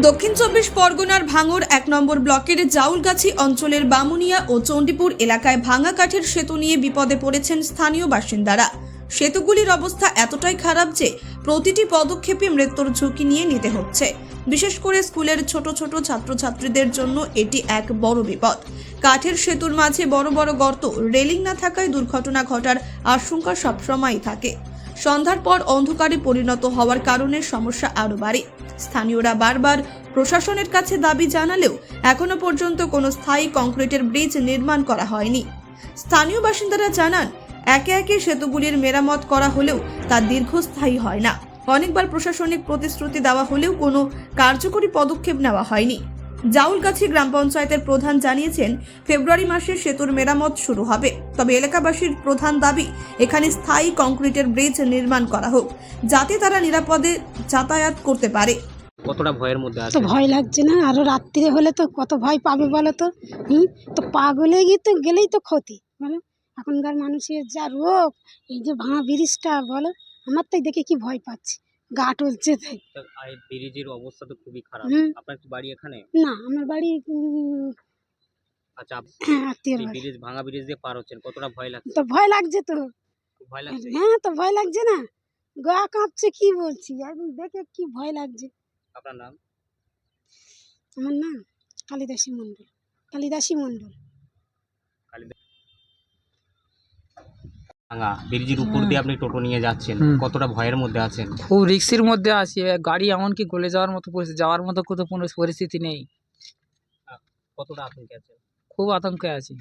দক্ষিণ চব্বিশ পরগনার ভাঙর এক নম্বর ব্লকের জাউলগাছি অঞ্চলের বামুনিয়া ও চণ্ডীপুর এলাকায় ভাঙা কাঠের সেতু নিয়ে বিপদে পড়েছেন স্থানীয় বাসিন্দারা। সেতুগুলির অবস্থা এতটাই খারাপ যে প্রতিটি পদক্ষেপে মৃত্যুর ঝুঁকি নিয়ে নিতে হচ্ছে। বিশেষ করে স্কুলের ছোট ছোট ছাত্রছাত্রীদের জন্য এটি এক বড় বিপদ। কাঠের সেতুর মাঝে বড় বড় গর্ত, রেলিং না থাকায় দুর্ঘটনা ঘটার আশঙ্কা সবসময়ই থাকে। সন্ধ্যার পর অন্ধকারে পরিণত হওয়ার কারণে সমস্যা আরও বাড়ে। স্থানীয়রা বারবার প্রশাসনের কাছে দাবি জানালেও এখনও পর্যন্ত কোনো স্থায়ী কংক্রিটের ব্রিজ নির্মাণ করা হয়নি। স্থানীয় বাসিন্দারা জানান, একে একে সেতুগুলির মেরামত করা হলেও তা দীর্ঘস্থায়ী হয় না। অনেকবার প্রশাসনিক প্রতিশ্রুতি দেওয়া হলেও কোনো কার্যকরী পদক্ষেপ নেওয়া হয়নি। জাউলগাছি গ্রাম পঞ্চায়েতের প্রধান জানিয়েছেন ফেব্রুয়ারি মাসে সেতুর মেরামত শুরু হবে। তবে এলাকাবাসীর প্রধান দাবি এখানে স্থায়ী কংক্রিটের ব্রিজ নির্মাণ করা হোক যাতে তারা নিরাপদে যাতায়াত করতে পারে। কতটা ভয়ের মধ্যে তো আছে? ভয় লাগছে না আরও রাত্রিরে হলে তো কত ভয় পাবে বলো তো? হুম? তো পা গলে গিয়ে তো গেলেই তো ক্ষতি বলো? এখনকার মানুষের যা রোগ এই যে ভাঙা ব্রিজটা বলো? আমার তাই দেখে কি ভয় পাচ্ছি। গা টলছে তাই। ব্রিজের অবস্থা তো খুবই খারাপ। আপনার কি বাড়ি এখানে? না আমার বাড়ি আচ্ছা হ্যাঁ বাড়ি। ব্রিজ ভাঙা ব্রিজ দিয়ে পার হচ্ছেন কতটা ভয় লাগছে? তো ভয় লাগছে তো। ভয় লাগছে? হ্যাঁ তো ভয় লাগছে না। গা কাঁপছে কি বলছি? একদম দেখে কি ভয় লাগছে। আপনার নাম? আমার নাম কালিদাসী মণ্ডল কালিদাসী মণ্ডল। ভাঙা। ব্রিজের উপর দিয়ে আপনি টোটো নিয়ে যাচ্ছেন। কতটা ভয়ের মধ্যে আছেন? খুব রিক্সের মধ্যে আছি। গাড়ি এমনকি গলে যাওয়ার মতো পরিস্থিতি যাওয়ার মতো কোনো কোনো পরিস্থিতি নেই। কতটা আতঙ্কে আছেন? খুব আতঙ্কে আছি।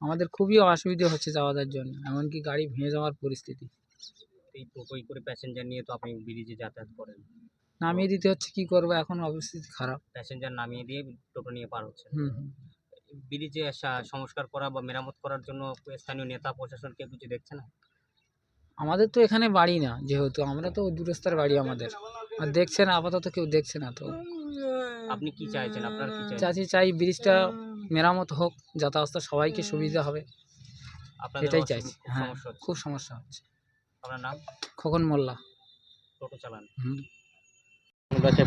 আমাদের খুবই অসুবিধা হচ্ছে যাওয়ার জন্য। এমনকি গাড়ি ভেঙে যাওয়ার পরিস্থিতি। এই টোটোই করে প্যাসেঞ্জার নিয়ে তো আপনি ব্রিজে যাতায়াত করেন। নামিয়ে দিতে হচ্ছে কি করব? এখন অবস্থিতি খারাপ। প্যাসেঞ্জার নামিয়ে দিয়ে টোটো নিয়ে পার হচ্ছেন। হুম হুম। ব্রিজে সংস্কার করা বা মেরামত করার জন্য স্থানীয় নেতা প্রশাসন কেউ কিছু দেখছে না আমাদের তো এখানে বাড়ি না যেহেতু আমরা তো দূরস্থার বাড়ি আমাদের। আর দেখছে না আপাতত কেউ দেখছে না তো। আপনি কি চাইছেন? আপনার কি চাচি চাই ব্রিজটা মেরামত হোক যাতায়াত সবাইকে সুবিধা হবে। এটাই চাইছি হ্যাঁ সমস্যা খুব সমস্যা হচ্ছে। আপনার নাম? খোকন মোল্লা। টোটো চালান। হুম।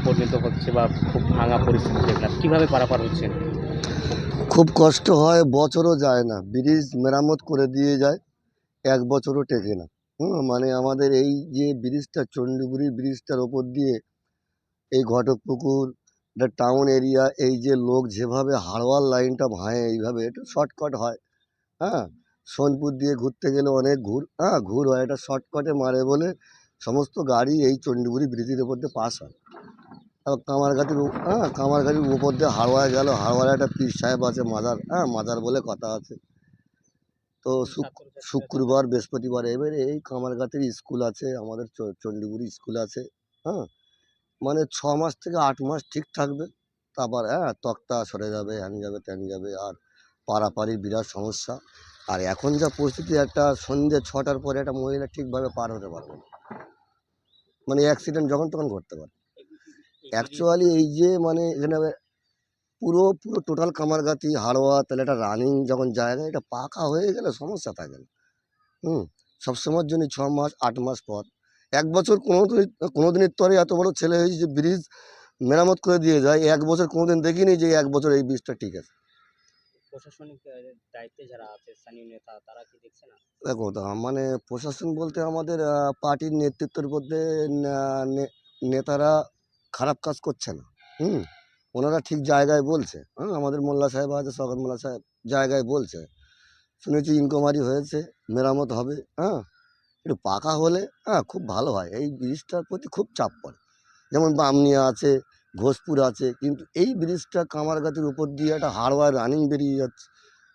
পরিণত হচ্ছে বা খুব ভাঙা পরিস্থিতি দেখলাম কীভাবে পারাপার হচ্ছেন খুব কষ্ট হয়, বছরও যায় না। ব্রিজ মেরামত করে দিয়ে যায়, এক বছরও টেকে না। হুম মানে আমাদের এই যে ব্রিজটা, চণ্ডীপুরি ব্রিজটার ওপর দিয়ে এই ঘটকপুকুর একটা টাউন এরিয়া এই যে লোক যেভাবে হাড়ওয়াল লাইনটা ভাঙে, এইভাবে একটু শর্টকাট হয়। হ্যাঁ সোনপুর দিয়ে ঘুরতে গেলে অনেক ঘুর হ্যাঁ ঘুর হয়। এটা শর্টকাটে মারে বলে সমস্ত গাড়ি এই চণ্ডীপুরি ব্রিজের ওপর দিয়ে পাস হয়। আর কামারঘাটির উ- হ্যাঁ উপর দিয়ে হাওড়ায় গেল। হাওড়ায় একটা পীর সাহেব আছে মাজার হ্যাঁ মাজার বলে কথা আছে। তো শুক- শুক্রবার বৃহস্পতিবার এবারে এই কামারঘাটের স্কুল আছে আমাদের চণ্ডীপুরি স্কুল আছে হ্যাঁ। মানে ছ মাস থেকে আট মাস ঠিক থাকবে। তারপর হ্যাঁ তক্তা সরে যাবে হ্যান যাবে ত্যান যাবে আর পারাপারি বিরাট সমস্যা। আর এখন যা পরিস্থিতি একটা সন্ধ্যে ছটার পরে একটা মহিলা ঠিকভাবে পার হতে পারবে না। মানে অ্যাক্সিডেন্ট যখন তখন ঘটতে পারে। অ্যাকচুয়ালি এই যে মানে এখানে পুরো পুরো টোটাল কামারগাতি হাড়োয়া তাহলে একটা রানিং যখন জায়গা এটা পাকা হয়ে গেলে সমস্যা থাকে না। হুম সবসময়ের জন্য ছ মাস আট মাস পর। এক বছর কোনো দিন কোনো দিনের তরে এত বড় ছেলে হয়েছে যে ব্রিজ মেরামত করে দিয়ে যায় এক বছর কোনো দিন দেখিনি যে এক বছর এই ব্রিজটা ঠিক আছে। প্রশাসনিক দায়িত্বে যারা আছে স্থানীয় নেতা তারা কি দেখছে না? দেখো তা মানে প্রশাসন বলতে আমাদের পার্টির নেতৃত্বের মধ্যে নেতারা খারাপ কাজ করছে না। হুম? ওনারা ঠিক জায়গায় বলছে। হ্যাঁ আমাদের মোল্লা সাহেব আছে সগত মোল্লা সাহেব জায়গায় বলছে। শুনেছি ইনকোয়ারি হয়েছে মেরামত হবে হ্যাঁ? একটু পাকা হলে হ্যাঁ খুব ভালো হয়। এই ব্রিজটার প্রতি খুব চাপ পড়ে। যেমন বামনিয়া আছে ঘোষপুর আছে কিন্তু এই ব্রিজটা কামারগাতির উপর দিয়ে একটা হাড়ওয়ার রানিং বেরিয়ে যাচ্ছে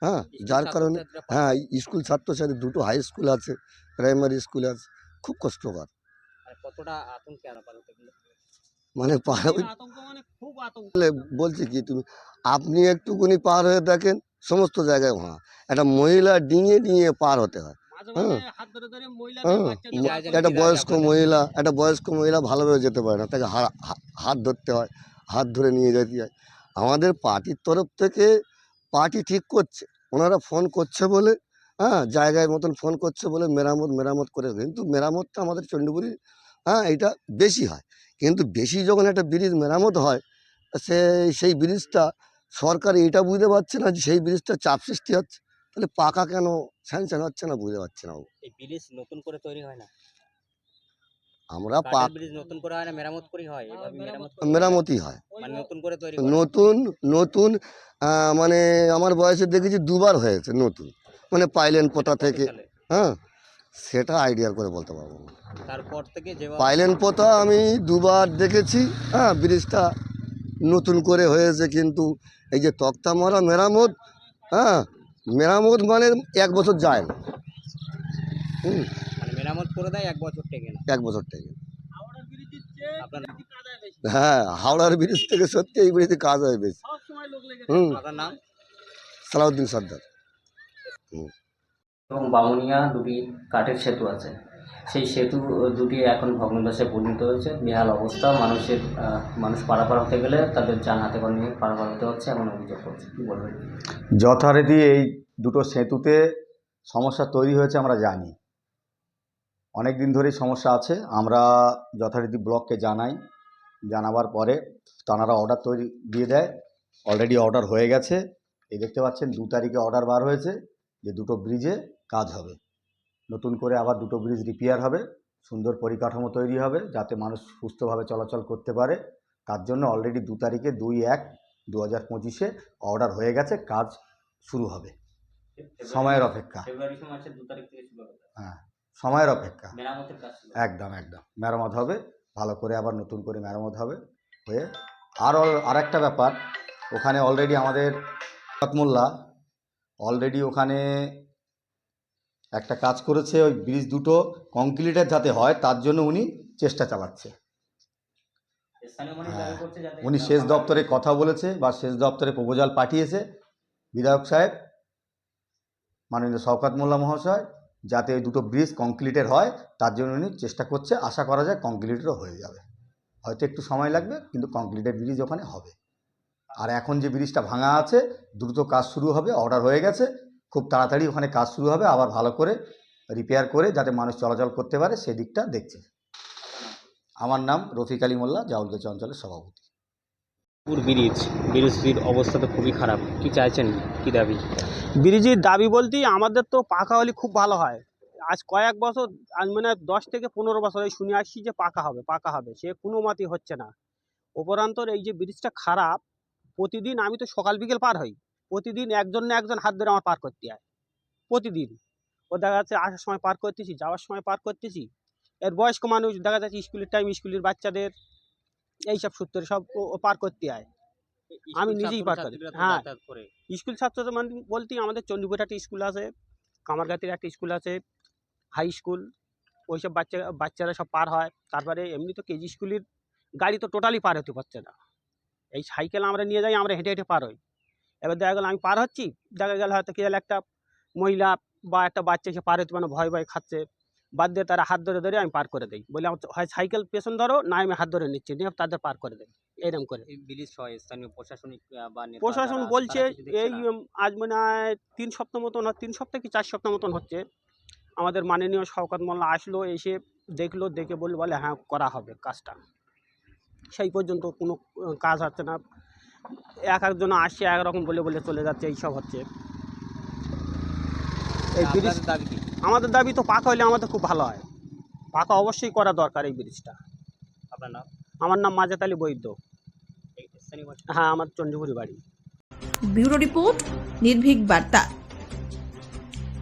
হ্যাঁ? যার কারণে হ্যাঁ স্কুল ছাত্রছাত্রী দুটো হাই স্কুল আছে প্রাইমারি স্কুল আছে খুব কষ্টকর। কতটা আতঙ্কে মানে মানে বলছি কি তুমি আপনি একটুকুনি পার হয়ে দেখেন সমস্ত জায়গায় ভাঙা একটা মহিলা ডিঙে ডিঙে পার হতে হয় হ্যাঁ। হ্যাঁ একটা বয়স্ক মহিলা একটা বয়স্ক মহিলা ভালোভাবে যেতে পারে না তাকে হাত ধরতে হয় হাত ধরে নিয়ে যেতে হয়। আমাদের পার্টির তরফ থেকে পার্টি ঠিক করছে ওনারা ফোন করছে বলে হ্যাঁ জায়গায় মতন ফোন করছে বলে মেরামত মেরামত করে কিন্তু মেরামতটা আমাদের চণ্ডীপুরি হ্যাঁ এটা বেশি হয়। কিন্তু বেশি যখন একটা ব্রিজ মেরামত হয় সে সেই ব্রিজটা সরকার এটা বুঝতে পারছে না যে সেই ব্রিজটা চাপ সৃষ্টি হচ্ছে। তাহলে পাকা কেন? স্যাংশন হচ্ছে না বুঝতে পারছে না এই ব্রিজ নতুন করে তৈরি হয় না? আমরা নতুন করে হয় না মেরামত হয়? মেরামত হয়? মানে নতুন করে তৈরি নতুন নতুন মানে আমার বয়সে দেখেছি দুবার হয়েছে নতুন। মানে পাইলেন পোতা থেকে? হ্যাঁ। সেটা আইডিয়া করে বলতে পারব না। তারপর থেকে যে পাইলেন পোতা আমি দুবার দেখেছি হ্যাঁ ব্রিজটা নতুন করে হয়েছে কিন্তু এই যে তক্তা মারা মেরামত হ্যাঁ মেরামত মানে এক বছর যায় না। হুম। মানে মেরামত করে দেয় এক বছর থেকে না। এক বছর থেকে হ্যাঁ হাওড়ার ব্রিজ থেকে সত্যি এই ব্রিজে কাজ হয় বেশি। হুম। আপনার নাম? সালাউদ্দিন সর্দার। এবং বামুনিয়া দুটি কাঠের সেতু আছে। সেই সেতু দুটি এখন ভগ্নদশায় পরিণত হয়েছে। বেহাল অবস্থা, মানুষের মানুষ পারাপার হতে গেলে তাদের যান হাতে করে নিয়ে পারাপার হতে হচ্ছে এমন অভিযোগ করছে। কী বলবেন? যথারীতি এই দুটো সেতুতে সমস্যা তৈরি হয়েছে আমরা জানি। অনেক দিন ধরেই সমস্যা আছে। আমরা যথারীতি ব্লককে জানাই। জানাবার পরে তানারা অর্ডার তৈরি, দিয়ে দেয়। অলরেডি অর্ডার হয়ে গেছে। এই দেখতে পাচ্ছেন দু তারিখে অর্ডার বার হয়েছে। যে দুটো ব্রিজে কাজ হবে। নতুন করে আবার দুটো ব্রিজ রিপেয়ার হবে সুন্দর পরিকাঠামো তৈরি হবে যাতে মানুষ সুস্থভাবে চলাচল করতে পারে। তার জন্য অলরেডি দু তারিখে দুই এক দু হাজার পঁচিশে অর্ডার হয়ে গেছে কাজ শুরু হবে। সময়ের অপেক্ষা। হ্যাঁ সময়ের অপেক্ষা। একদম একদম। মেরামত হবে ভালো করে আবার নতুন করে মেরামত হবে হয়ে। আর আর একটা ব্যাপার ওখানে অলরেডি আমাদের মোল্লা অলরেডি ওখানে একটা কাজ করেছে ওই ব্রিজ দুটো কংক্রিটের যাতে হয় তার জন্য উনি চেষ্টা চালাচ্ছে। হ্যাঁ, উনি সেচ দপ্তরে কথা বলেছে বা সেচ দপ্তরে প্রপোজাল পাঠিয়েছে। বিধায়ক সাহেব মাননীয় শওকাত মোল্লা মহাশয় যাতে ওই দুটো ব্রিজ কংক্রিটের হয় তার জন্য উনি চেষ্টা করছে। আশা করা যায় কংক্রিটেরও হয়ে যাবে। হয়তো একটু সময় লাগবে কিন্তু কংক্রিটের ব্রিজ ওখানে হবে। আর এখন যে ব্রিজটা ভাঙা আছে দ্রুত কাজ শুরু হবে অর্ডার হয়ে গেছে। খুব তাড়াতাড়ি ওখানে কাজ শুরু হবে আবার ভালো করে রিপেয়ার করে যাতে মানুষ চলাচল করতে পারে সেদিকটা দেখছে। আমার নাম রফিক আলী মোল্লা জাউলগাছি অঞ্চলের সভাপতি। পুর ব্রিজ ব্রিজটির অবস্থা তো খুবই খারাপ। কি চাইছেন? কি দাবি? ব্রিজের দাবি বলতে আমাদের তো পাকা হলে খুব ভালো হয়। আজ কয়েক বছর আজ মানে দশ থেকে পনেরো বছর এই শুনে আসছি যে পাকা হবে পাকা হবে। সে কোনো মতেই হচ্ছে না। উপরান্তর এই যে ব্রিজটা খারাপ প্রতিদিন আমি তো সকাল বিকেল পার হই। প্রতিদিন একজন না একজন হাত ধরে আমার পার করতে হয় প্রতিদিন। ও দেখা যাচ্ছে আসার সময় পার করতেছি যাওয়ার সময় পার করতেছি। এর বয়স্ক মানুষ দেখা যাচ্ছে স্কুলের টাইম স্কুলের বাচ্চাদের এইসব সূত্রে সব ও- পার করতে হয় আমি নিজেই পার করি। হ্যাঁ। স্কুল ছাত্র মানে বলতে আমাদের চণ্ডীপুর একটা স্কুল আছে কামারগাতির একটা স্কুল আছে হাই স্কুল ওইসব বাচ্চা বাচ্চারা সব পার হয়। তারপরে এমনি তো কেজি স্কুলের গাড়ি তো টোটালি পার হতে পারছে না। এই সাইকেল আমরা নিয়ে যাই আমরা হেঁটে হেঁটে পার হই। এবার দেখা গেলো আমি পার হচ্ছি দেখা গেল হয়তো কে একটা মহিলা বা একটা বাচ্চা এসে পার হতে মানে ভয় ভয় খাচ্ছে। বাদ দিয়ে তারা হাত ধরে ধরে আমি পার করে দিই। বলে আমার হয় সাইকেল পেছন ধরো না আমি হাত ধরে নিচ্ছি। নিয়ে তাদের পার করে দেয় এরকম করে। প্রশাসন বলছে এই আজ মনে হয় তিন সপ্তাহ মতন হয়, তিন সপ্তাহ কি চার সপ্তাহ মতন হচ্ছে। আমাদের মাননীয় শওকত মোল্লা আসলো এসে দেখল দেখে বলল বলে হ্যাঁ করা হবে কাজটা। সেই পর্যন্ত কোনো কাজ হচ্ছে না। এক একজন আসছে একরকম বলে বলে চলে যাচ্ছে এইসব হচ্ছে। এই ব্রিজ দাবি আমাদের দাবি তো পাকা হলে আমাদের খুব ভালো হয়। পাকা অবশ্যই করা দরকার এই ব্রিজটা। আপনার নাম? আমার নাম মাজেদ আলী বৈদ্য? হ্যাঁ আমার চণ্ডীপুরি বাড়ি। ব্যুরো রিপোর্ট নির্ভীক বার্তা।